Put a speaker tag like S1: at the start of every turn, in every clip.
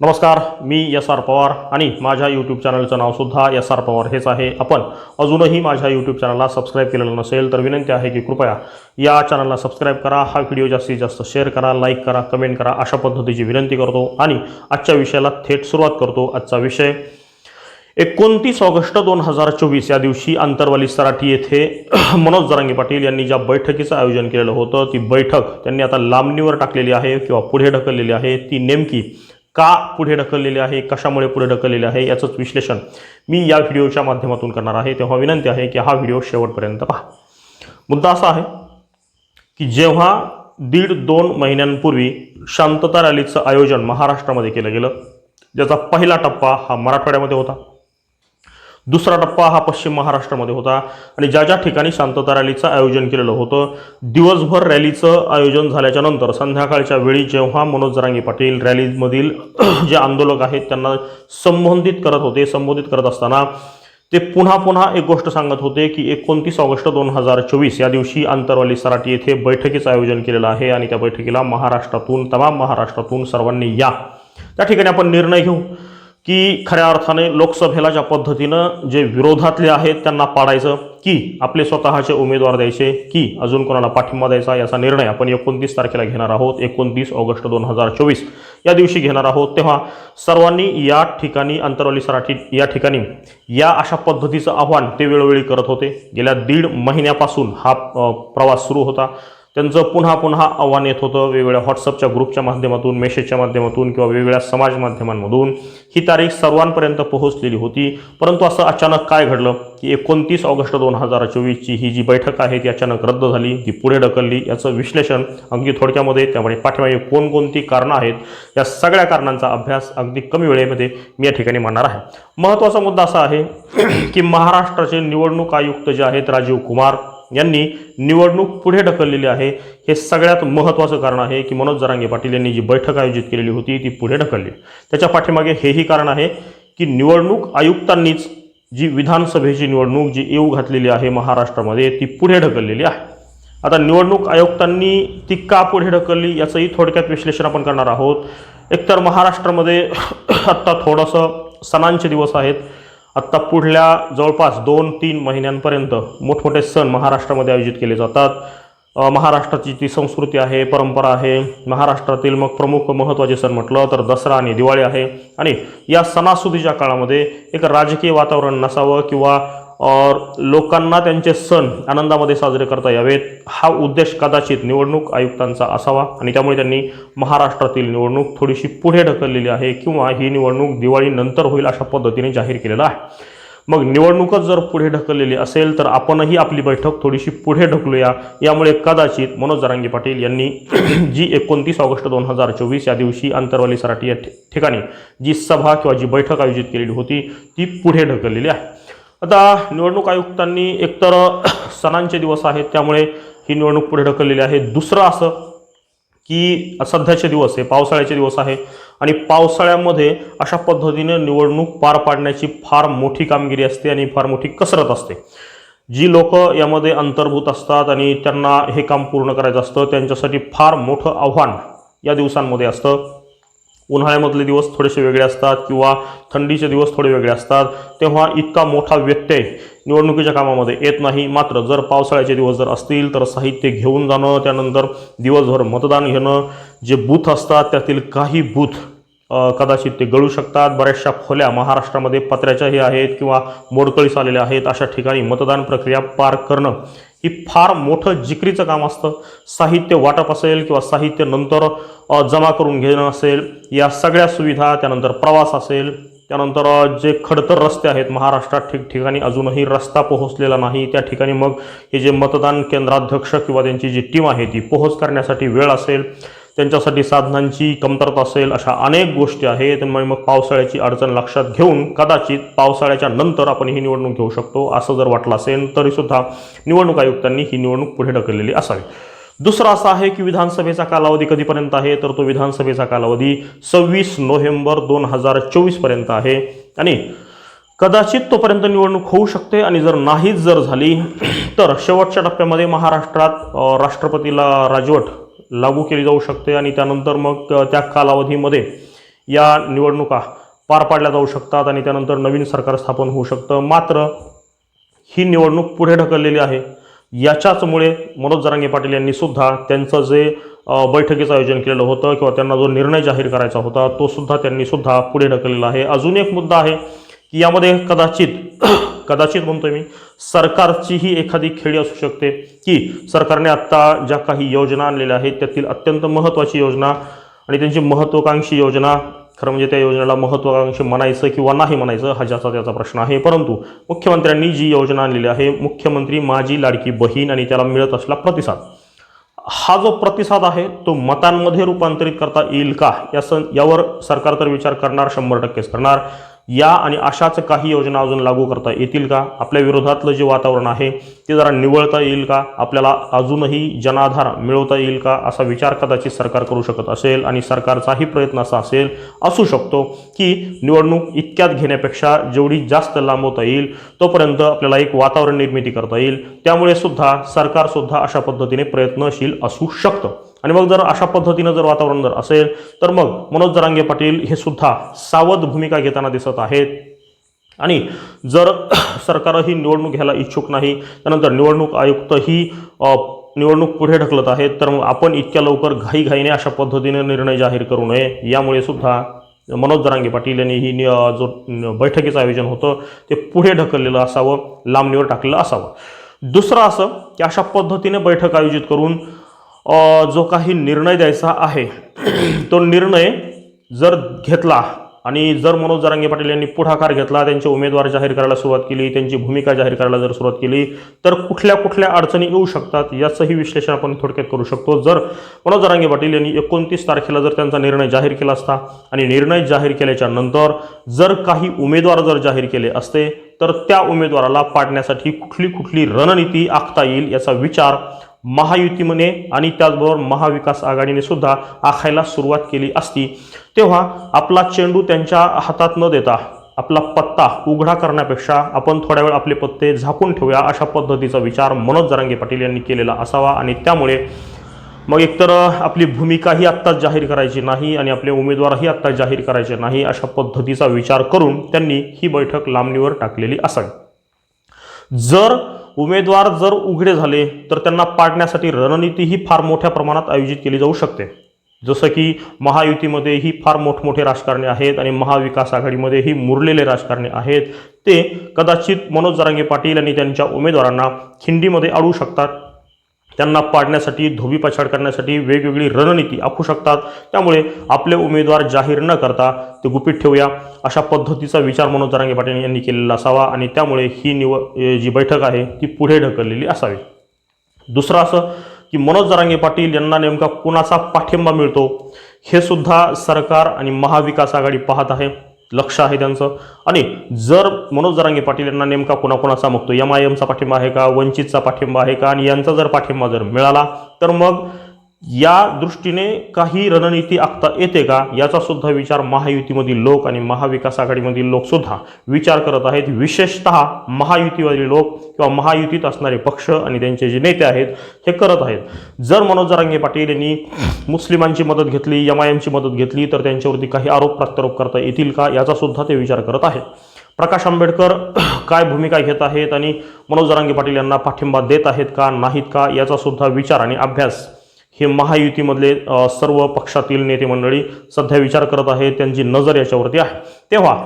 S1: नमस्कार मी S R Pawar आणि माझ्या यूट्यूब चॅनलचं नावसुद्धा एस आर पवार हेच आहे. आपण अजूनही माझ्या यूट्यूब चॅनलला सबस्क्राईब केलेलं नसेल तर विनंती आहे की कृपया या चॅनलला सबस्क्राईब करा हा व्हिडिओ जास्तीत जास्त शेअर करा लाईक करा कमेंट करा अशा पद्धतीची विनंती करतो आणि आजच्या विषयाला थेट सुरुवात करतो आजचा विषय. एकोणतीस ऑगस्ट दोन हजार चोवीस या दिवशी आंतरवाली सराठी येथे मनोज जरांगे पाटील यांनी ज्या बैठकीचं आयोजन केलेलं होतं ती बैठक त्यांनी आता लांबणीवर टाकलेली आहे किंवा पुढे ढकललेली आहे ती नेमकी का पुढे ढकललेले आहे? कशामुळे पुढे ढकललेले आहे? याचंच विश्लेषण मी या व्हिडिओच्या माध्यमातून करणार आहे. तेव्हा विनंती आहे की हा व्हिडिओ शेवटपर्यंत पहा. मुद्दा असा आहे की जेव्हा दीड दोन महिन्यांपूर्वी शांतता रॅलीचं आयोजन महाराष्ट्रामध्ये केलं गेलं ज्याचा पहिला टप्पा हा मराठवाड्यामध्ये होता. दुसरा टप्पा हा पश्चिम महाराष्ट्रामध्ये होता आणि ज्या ज्या ठिकाणी शांतता रॅलीचं आयोजन केलेलं होतं दिवसभर रॅलीचं आयोजन झाल्याच्यानंतर संध्याकाळच्या वेळी जेव्हा मनोज जरांगे पाटील रॅलीमधील जे आंदोलक आहेत त्यांना संबोधित करत होते संबोधित करत असताना ते पुन्हा पुन्हा एक गोष्ट सांगत होते की एकोणतीस ऑगस्ट दोन हजार चोवीस या दिवशी आंतरवाली सराटी येथे बैठकीचं आयोजन केलेलं आहे आणि त्या बैठकीला महाराष्ट्रातून तमाम महाराष्ट्रातून सर्वांनी या. त्या ठिकाणी आपण निर्णय घेऊ. की खऱ्या अर्थाने लोकसभेला ज्या पद्धतीनं जे विरोधातले आहेत त्यांना पाडायचं की आपले स्वतःचे उमेदवार द्यायचे की अजून कोणाला पाठिंबा द्यायचा याचा निर्णय आपण एकोणतीस तारखेला घेणार आहोत एकोणतीस ऑगस्ट दोन हजार चोवीस. या दिवशी घेणार आहोत तेव्हा सर्वांनी या ठिकाणी अंतरवली सराठी या ठिकाणी या अशा पद्धतीचं आव्हान ते वेळोवेळी करत होते. गेल्या दीड महिन्यापासून हा प्रवास सुरू होता. त्यांचं पुन्हा पुन्हा आव्हान येत होतं. वेगवेगळ्या व्हॉट्सअपच्या ग्रुपच्या माध्यमातून मेसेजच्या माध्यमातून किंवा वेगवेगळ्या समाज माध्यमांमधून ही तारीख सर्वांपर्यंत पोहोचलेली होती. परंतु असं अचानक काय घडलं? की एकोणतीस ऑगस्ट दोन हजार चोवीसची ही जी बैठक आहे ती अचानक रद्द झाली ती पुढे ढकलली. याचं विश्लेषण अगदी थोडक्यामध्ये त्यामुळे पाठीमागे कोणकोणती कारणं आहेत या सगळ्या कारणांचा अभ्यास अगदी कमी वेळेमध्ये मी या ठिकाणी मांडणार आहे. महत्त्वाचा मुद्दा असा आहे की महाराष्ट्राचे निवडणूक आयुक्त जे आहेत राजीव कुमार यांनी निवडणूक पुढे ढकललेली आहे. हे सगळ्यात महत्त्वाचं कारण आहे की मनोज जरांगे पाटील यांनी जी बैठक आयोजित केलेली होती ती पुढे ढकलली. त्याच्या पाठीमागे हेही कारण आहे की निवडणूक आयुक्तांनीच जी विधानसभेची निवडणूक जी येऊ घातलेली आहे महाराष्ट्रामध्ये ती पुढे ढकललेली आहे. आता निवडणूक आयुक्तांनी ती का पुढे ढकलली याचंही थोडक्यात विश्लेषण आपण करणार आहोत. एकतर महाराष्ट्रामध्ये आत्ता थोडंसं सणांचे दिवस आहेत. आत्ता पुढल्या जवळपास दोन तीन महिन्यांपर्यंत मोठमोठे सण महाराष्ट्रामध्ये आयोजित केले जातात. महाराष्ट्राची जी संस्कृती आहे परंपरा आहे महाराष्ट्रातील मग प्रमुख महत्त्वाचे सण म्हटलं तर दसरा आणि दिवाळी आहे. आणि या सणासुदीच्या काळामध्ये एक राजकीय वातावरण नसावं किंवा और लोकांना त्यांचे सण आनंदामध्ये साजरे करता यावेत. हा उद्देश कदाचित निवडणूक आयुक्तांचा असावा आणि त्यामुळे त्यांनी महाराष्ट्रातील निवडणूक थोडीशी पुढे ढकललेली आहे किंवा ही निवडणूक दिवाळीनंतर होईल अशा पद्धतीने जाहीर केलेला आहे. मग निवडणूकच जर पुढे ढकललेली असेल तर आपणही आपली बैठक थोडीशी पुढे ढकलूया. यामुळे कदाचित मनोज जरांगे पाटील यांनी जी एकोणतीस ऑगस्ट दोन हजार चोवीस या दिवशी अंतरवाली सराटी या ठिकाणी जी सभा किंवा जी बैठक आयोजित केलेली होती ती पुढे ढकललेली आहे. आता निवडणूक आयुक्तांनी एकतर सणांचे दिवस आहेत त्यामुळे ही निवडणूक पुढे ढकललेली आहे. दुसरं असं की सध्याचे दिवस आहे पावसाळ्याचे दिवस आहे आणि पावसाळ्यामध्ये अशा पद्धतीने निवडणूक पार पाडण्याची फार मोठी कामगिरी असते आणि फार मोठी कसरत असते. जी लोक यामध्ये अंतर्भूत असतात आणि त्यांना हे काम पूर्ण करायचं असतं त्यांच्यासाठी फार मोठं आव्हान या दिवसांमध्ये असतं. उन्हाळ्यामधले दिवस थोडेसे वेगळे असतात किंवा थंडीचे दिवस थोडे वेगळे असतात तेव्हा इतका मोठा व्यत्यय निवडणुकीच्या कामामध्ये येत नाही. मात्र जर पावसाळ्याचे दिवस जर असतील तर साहित्य घेऊन जाणं त्यानंतर दिवसभर मतदान घेणं जे बूथ असतात त्यातील काही बूथ कदाचित ते गळू शकतात. बऱ्याचशा खोल्या महाराष्ट्रामध्ये पत्र्याच्याही आहेत किंवा मोडकळीस आलेल्या आहेत. अशा ठिकाणी मतदान प्रक्रिया पार करणं ही फार मोठं जिकरीचं काम असतं. साहित्य वाटप असेल किंवा साहित्य नंतर जमा करून घेणं असेल या सगळ्या सुविधा त्यानंतर प्रवास असेल त्यानंतर जे खडतर रस्ते आहेत महाराष्ट्रात ठिकठिकाणी अजूनही रस्ता पोहोचलेला नाही. त्या ठिकाणी मग हे जे मतदान केंद्राध्यक्ष किंवा त्यांची जी टीम आहे ती पोहोच करण्यासाठी वेळ असेल. त्यांच्यासाठी साधनांची कमतरता असेल अशा अनेक गोष्टी आहेत. त्यामुळे मग पावसाळ्याची अडचण लक्षात घेऊन कदाचित पावसाळ्याच्या नंतर आपण ही निवडणूक घेऊ शकतो असं जर वाटलं असेल तरीसुद्धा निवडणूक आयुक्तांनी ही निवडणूक पुढे ढकललेली असावी. दुसरं असं आहे की विधानसभेचा कालावधी कधीपर्यंत आहे? तर तो विधानसभेचा कालावधी सव्वीस नोव्हेंबर दोन हजार चोवीसपर्यंत आहे. आणि कदाचित तोपर्यंत निवडणूक होऊ शकते आणि जर नाहीच जर झाली तर शेवटच्या टप्प्यामध्ये महाराष्ट्रात राष्ट्रपतीला राजवट लागू केली जाऊ शकते आणि त्यानंतर मग त्या कालावधीमध्ये या निवडणुका पार पाडल्या जाऊ शकतात आणि त्यानंतर नवीन सरकार स्थापन होऊ शकतं. मात्र ही निवडणूक पुढे ढकललेली आहे. याच्याचमुळे मनोज जरांगे पाटील यांनी सुद्धा त्यांचं जे बैठकीचं आयोजन केलेलं होतं किंवा त्यांना जो निर्णय जाहीर करायचा होता तो सुद्धा त्यांनी सुद्धा पुढे ढकललेला आहे. अजून एक मुद्दा आहे की यामध्ये कदाचित कदाचित म्हणतोय मी सरकारचीही एखादी खेळी असू शकते की सरकारने आत्ता ज्या काही योजना आणलेल्या आहेत त्यातील अत्यंत महत्त्वाची योजना आणि त्यांची महत्त्वाकांक्षी योजना खरं म्हणजे त्या योजनेला महत्त्वाकांक्षी म्हणायचं किंवा नाही म्हणायचं हा ज्याचा त्याचा प्रश्न आहे. परंतु मुख्यमंत्र्यांनी जी योजना आणलेली आहे मुख्यमंत्री माझी लाडकी बहीण आणि त्याला मिळत असला प्रतिसाद हा जो प्रतिसाद आहे तो मतांमध्ये रूपांतरित करता येईल का? या सं यावर सरकार तर विचार करणार शंभर टक्केच करणार. या आणि अशाच काही योजना अजून लागू करता येतील का? आपल्या विरोधातलं जे वातावरण आहे ते जरा निवळता येईल का? आपल्याला अजूनही जनाधार मिळवता येईल का? असा विचार कदाचित सरकार करू शकत असेल आणि सरकारचाही प्रयत्न असा असेल असू शकतो की निवडणूक इतक्यात घेण्यापेक्षा जेवढी जास्त लांबवता येईल तोपर्यंत आपल्याला एक वातावरण निर्मिती करता येईल. त्यामुळे सुद्धा सरकारसुद्धा अशा पद्धतीने प्रयत्नशील असू शकतं. आणि मग जर अशा पद्धतीनं जर वातावरण जर असेल तर मग मनोज जरांगे पाटील हे सुद्धा सावध भूमिका घेताना दिसत आहेत. आणि जर सरकारही निवडणूक घ्यायला इच्छुक नाही त्यानंतर निवडणूक आयुक्तही निवडणूक पुढे ढकलत आहेत तर मग आपण इतक्या लवकर घाईघाईने अशा पद्धतीने निर्णय जाहीर करू नये. यामुळे सुद्धा मनोज जरांगे पाटील यांनी ही जो बैठकीचं आयोजन होतं ते पुढे ढकललेलं असावं लांबणीवर टाकलेलं असावं. दुसरं असं की अशा पद्धतीने बैठक आयोजित करून जो काही निर्णय द्यायचा आहे तो निर्णय जर घेतला आणि जर मनोज जरांगे पाटील यांनी पुढाकार घेतला त्यांचे उमेदवार जाहीर करायला सुरुवात केली त्यांची भूमिका जाहीर करायला जर सुरुवात केली तर कुठल्या कुठल्या अडचणी येऊ शकतात याचंही विश्लेषण आपण थोडक्यात करू शकतो. जर मनोज जरांगे पाटील यांनी एकोणतीस तारखेला जर त्यांचा निर्णय जाहीर केला असता आणि निर्णय जाहीर केल्याच्यानंतर जर काही उमेदवार जर जाहीर केले असते तर त्या उमेदवाराला पाडण्यासाठी कुठली कुठली रणनीती आखता येईल याचा विचार महायुतीमने आणि त्याचबरोबर महाविकास आघाडीने सुद्धा आखायला सुरुवात केली असती तेव्हा आपला चेंडू त्यांच्या हातात न देता आपला पत्ता उघडा करण्यापेक्षा आपण थोड्या वेळ आपले पत्ते झाकून ठेवूया अशा पद्धतीचा विचार मनोज जरांगे पाटील यांनी केलेला असावा. आणि त्यामुळे मग एकतर आपली भूमिकाही आत्ताच जाहीर करायची नाही आणि आपले उमेदवारही आत्ता जाहीर करायचे नाही अशा पद्धतीचा विचार करून त्यांनी ही बैठक लांबणीवर टाकलेली असावी. जर उमेदवार जर उघडे झाले तर त्यांना पाडण्यासाठी रणनीती ही फार मोठ्या प्रमाणात आयोजित केली जाऊ शकते. जसं की महायुतीमध्येही फार मोठमोठे राजकारणी आहेत आणि महाविकास आघाडीमध्येही मुरलेले राजकारणी आहेत. ते कदाचित मनोज जरांगे पाटील आणि त्यांच्या उमेदवारांना खिंडीमध्ये अडवू शकतात. त्यांना पाडण्यासाठी धोबी पछाड करण्यासाठी वेगवेगळी रणनीती आखू शकतात. त्यामुळे आपले उमेदवार जाहीर न करता ते गुपित ठेवूया. अशा पद्धतीचा विचार मनोज जरांगे पाटील यांनी केलेला असावा आणि त्यामुळे ही निव जी बैठक आहे ती पुढे ढकललेली असावी. दुसरं असं की मनोज जरांगे पाटील यांना नेमका कुणाचा पाठिंबा मिळतो? हे सुद्धा सरकार आणि महाविकास आघाडी पाहत आहे. लक्ष आहे त्यांचं. आणि जर मनोज जरांगे पाटील यांना नेमका कुणाकुणाचा मागतो एम आय एमचा पाठिंबा आहे का वंचितचा पाठिंबा आहे का आणि यांचा जर पाठिंबा जर मिळाला तर मग या दृष्टीने काही रणनीती आखता येते का? याचा सुद्धा विचार महायुतीमधील लोक आणि महाविकास आघाडीमधील लोकसुद्धा विचार करत आहेत. विशेषतः महायुतीवरील लोक किंवा महायुतीत असणारे पक्ष आणि त्यांचे जे नेते आहेत हे करत आहेत. जर मनोज जरांगे पाटील यांनी मुस्लिमांची मदत घेतली एम आय एमची मदत घेतली तर त्यांच्यावरती काही आरोप प्रत्यारोप करता येतील का? याचा सुद्धा ते विचार करत आहेत. प्रकाश आंबेडकर काय भूमिका घेत आहेत आणि मनोज जरांगे पाटील यांना पाठिंबा देत आहेत का? नाहीत का? याचा सुद्धा विचार आणि अभ्यास हे महायुतीमधले सर्व पक्षातील नेते मंडळी सध्या विचार करत आहे त्यांची नजर याच्यावरती आहे. तेव्हा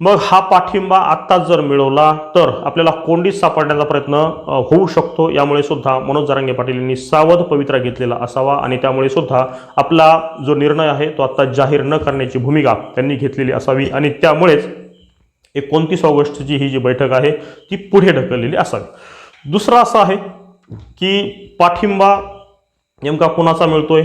S1: मग हा पाठिंबा आत्ताच जर मिळवला तर आपल्याला कोंडीत सापडण्याचा प्रयत्न होऊ शकतो. यामुळे सुद्धा मनोज जरांगे पाटील यांनी सावध पवित्रा घेतलेला असावा आणि त्यामुळे सुद्धा आपला जो निर्णय आहे तो आत्ता जाहीर न करण्याची भूमिका त्यांनी घेतलेली असावी आणि त्यामुळेच एकोणतीस ऑगस्टची ही जी बैठक आहे ती पुढे ढकललेली असावी. दुसरं असं आहे की पाठिंबा नेमका कुणाचा मिळतोय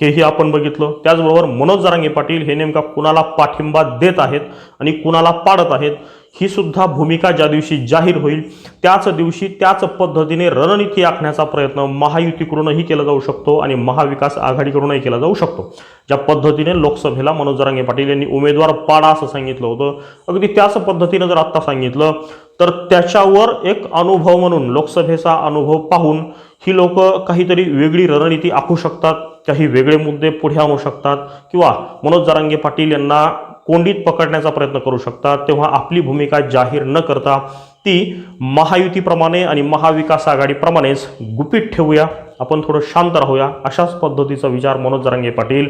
S1: हेही आपण बघितलं. त्याचबरोबर मनोज जरांगे पाटील हे नेमका कुणाला पाठिंबा देत आहेत आणि कुणाला पाडत आहेत ही सुद्धा भूमिका ज्या दिवशी जाहीर होईल त्याच दिवशी त्याच पद्धतीने रणनीती आखण्याचा प्रयत्न महायुतीकडूनही केला जाऊ शकतो आणि महाविकास आघाडीकडूनही केला जाऊ शकतो. ज्या पद्धतीने लोकसभेला मनोज जरांगे पाटील यांनी उमेदवार पाडा असं सांगितलं होतं अगदी त्याच पद्धतीनं जर आत्ता सांगितलं तर त्याच्यावर एक अनुभव म्हणून लोकसभेचा अनुभव पाहून ही लोक काहीतरी वेगळी रणनीती आखू शकतात काही वेगळे मुद्दे पुढे आणू शकतात किंवा मनोज जरांगे पाटील यांना कोंडीत पकडण्याचा प्रयत्न करू शकतात तेव्हा आपली भूमिका जाहीर न करता ती महायुतीप्रमाणे आणि महाविकास आघाडीप्रमाणेच गुपित ठेवूया. आपण थोडं शांत राहूया. अशाच पद्धतीचा विचार मनोज जरांगे पाटील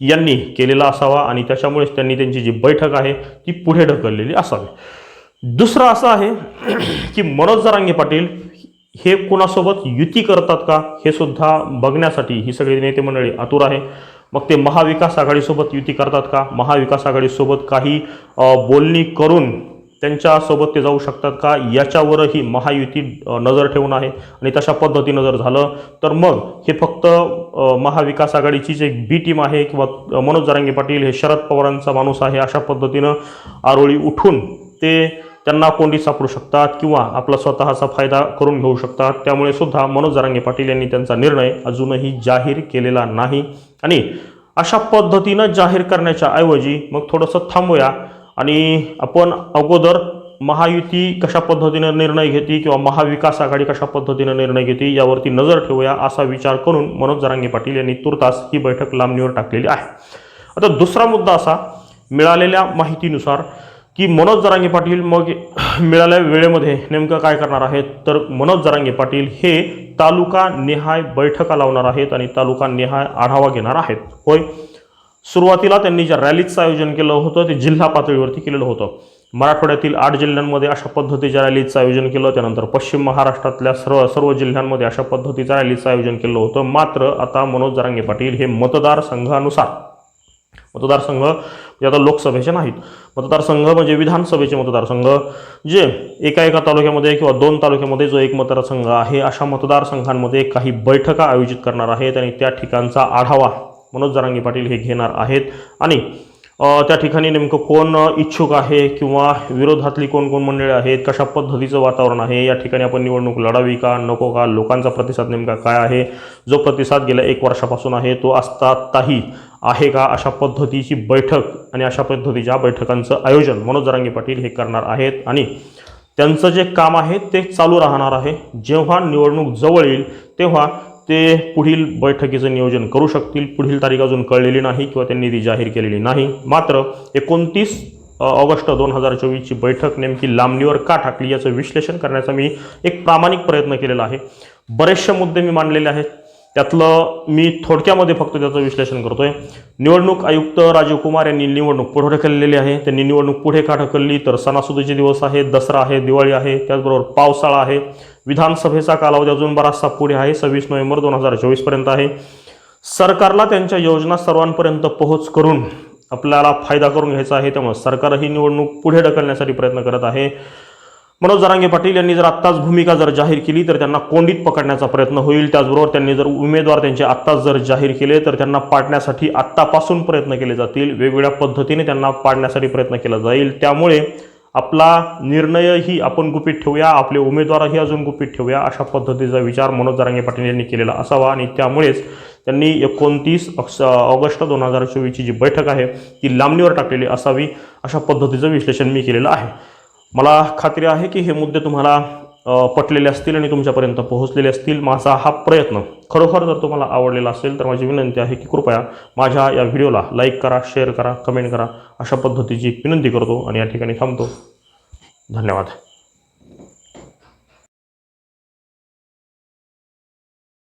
S1: यांनी केलेला असावा आणि त्याच्यामुळेच त्यांनी त्यांची जी बैठक आहे ती पुढे ढकललेली असावी. दुसरं असं आहे की मनोज जरांगे पाटील हे कोणासोबत युती करतात का हे सुद्धा बघण्यासाठी ही सगळी नेते मंडळी आतुर आहे. मग ते महाविकास आघाडीसोबत युती करतात का महाविकास आघाडीसोबत काही बोलणी करून त्यांच्यासोबत ते जाऊ शकतात का याच्यावरही महायुती नजर ठेवून आहे आणि तशा पद्धतीनं जर झालं तर मग हे फक्त महाविकास आघाडीची एक बी टीम आहे किंवा मनोज जरांगे पाटील हे शरद पवारांचा माणूस आहे अशा पद्धतीनं आरोळी उठून ते त्यांना कोंडी सापडू शकतात किंवा आपला स्वतःचा फायदा करून घेऊ शकतात. त्यामुळे सुद्धा मनोज जरांगे पाटील यांनी त्यांचा निर्णय अजूनही जाहीर केलेला नाही. आणि अशा पद्धतीनं जाहीर करण्याच्या ऐवजी मग थोडंसं थांबूया आणि आपण अगोदर महायुती कशा पद्धतीनं निर्णय घेते किंवा महाविकास आघाडी कशा पद्धतीनं निर्णय घेते यावरती नजर ठेवूया असा विचार करून मनोज जरांगे पाटील यांनी तुर्तास ही बैठक लांबणीवर टाकलेली आहे. आता दुसरा मुद्दा असा मिळालेल्या माहितीनुसार की मनोज जरांगे पाटील मग मिळाल्या वेळेमध्ये नेमकं काय करणार आहेत? तर मनोज जरांगे पाटील हे तालुका निहाय बैठका लावणार आहेत आणि तालुका निहाय आढावा घेणार आहेत. होय. सुरुवातीला त्यांनी ज्या रॅलीचं आयोजन केलं होतं ते जिल्हा पातळीवरती केलेलं होतं. मराठवाड्यातील आठ जिल्ह्यांमध्ये अशा पद्धतीच्या रॅलीचं आयोजन केलं त्यानंतर पश्चिम महाराष्ट्रातल्या सर्व सर्व जिल्ह्यांमध्ये अशा पद्धतीच्या रॅलीचं आयोजन केलं होतं. मात्र आता मनोज जरांगे पाटील हे मतदारसंघानुसार मतदारसंघ जे आता लोकसभेचे नाहीत. मतदारसंघ म्हणजे विधानसभेचे मतदारसंघ जे एका एका तालुक्यामध्ये किंवा दोन तालुक्यामध्ये जो एक मतदारसंघ आहे अशा मतदारसंघांमध्ये काही बैठका आयोजित करणार आहेत आणि त्या ठिकाणचा आढावा मनोज जरांगी पाटील हे घेणार आहेत. आणि त्या ठिकाणी नेमकं कोण इच्छुक आहे किंवा विरोधातली कोण कोण मंडळी आहेत कशा पद्धतीचं वातावरण आहे या ठिकाणी आपण निवडणूक लढावी का नको का लोकांचा प्रतिसाद नेमका काय आहे जो प्रतिसाद गेल्या एक वर्षापासून आहे तो आत्ताही आहे का अशा पद्धतीची बैठक आणि अशा पद्धतीच्या बैठकांचं आयोजन मनोज जरांगे पाटील हे करणार आहेत आणि त्यांचं जे काम आहे ते चालू राहणार आहे. जेव्हा निवडणूक जवळ येईल तेव्हा ते पुढील बैठकीचं नियोजन करू शकतील. पुढील तारीख अजून कळलेली नाही किंवा त्यांनी ती जाहीर केलेली नाही. मात्र एकोणतीस ऑगस्ट दोन हजार चोवीसची बैठक नेमकी लांबणीवर का टाकली याचं विश्लेषण करण्याचा मी एक प्रामाणिक प्रयत्न केलेला आहे. बरेचसे मुद्दे मी मांडलेले आहेत. त्यातलं मी थोडक्यामध्ये फक्त त्याचं विश्लेषण करतो आहे निवडणूक आयुक्त राजीव कुमार यांनी निवडणूक पुढे ढकललेली आहे. त्यांनी निवडणूक पुढे का ढकलली? तर सणासुदीचे दिवस आहे दसरा आहे दिवाळी आहे त्याचबरोबर पावसाळा आहे. विधानसभेचा कालावधी अजून बराचसा पुढे आहे. सव्वीस नोव्हेंबर दोन हजार चोवीसपर्यंत आहे. सरकारला त्यांच्या योजना सर्वांपर्यंत पोहोच करून आपल्याला फायदा करून घ्यायचा आहे. त्यामुळे सरकारही निवडणूक पुढे ढकलण्यासाठी प्रयत्न करत आहे. मनोज जरांगे पाटील यांनी जर आत्ताच भूमिका जर जाहीर केली तर त्यांना कोंडीत पकडण्याचा प्रयत्न होईल. त्याचबरोबर त्यांनी जर उमेदवार त्यांचे आत्ताच जर जाहीर केले तर त्यांना पाडण्यासाठी आत्तापासून प्रयत्न केले जातील. वेगवेगळ्या पद्धतीने त्यांना पाडण्यासाठी प्रयत्न केला जाईल. त्यामुळे आपला निर्णयही आपण गुपित ठेवूया आपले उमेदवारही अजून गुपित ठेवूया अशा पद्धतीचा विचार मनोज जरांगे पाटील यांनी केलेला असावा आणि त्यामुळेच त्यांनी एकोणतीस ऑगस्ट दोन हजार चोवीसची जी बैठक आहे ती लांबणीवर टाकलेली असावी अशा पद्धतीचं विश्लेषण मी केलेलं आहे. मला खात्री आहे की हे मुद्दे तुम्हाला पटलेले असतील आणि तुमच्यापर्यंत पोहोचलेले असतील माझा हा प्रयत्न खरोखर जर तुम्हाला आवडलेला असेल तर माझी विनंती आहे की कृपया माझ्या या व्हिडिओला लाईक करा शेअर करा कमेंट करा. अशा पद्धतीची विनंती करतो आणि या ठिकाणी थांबतो. धन्यवाद.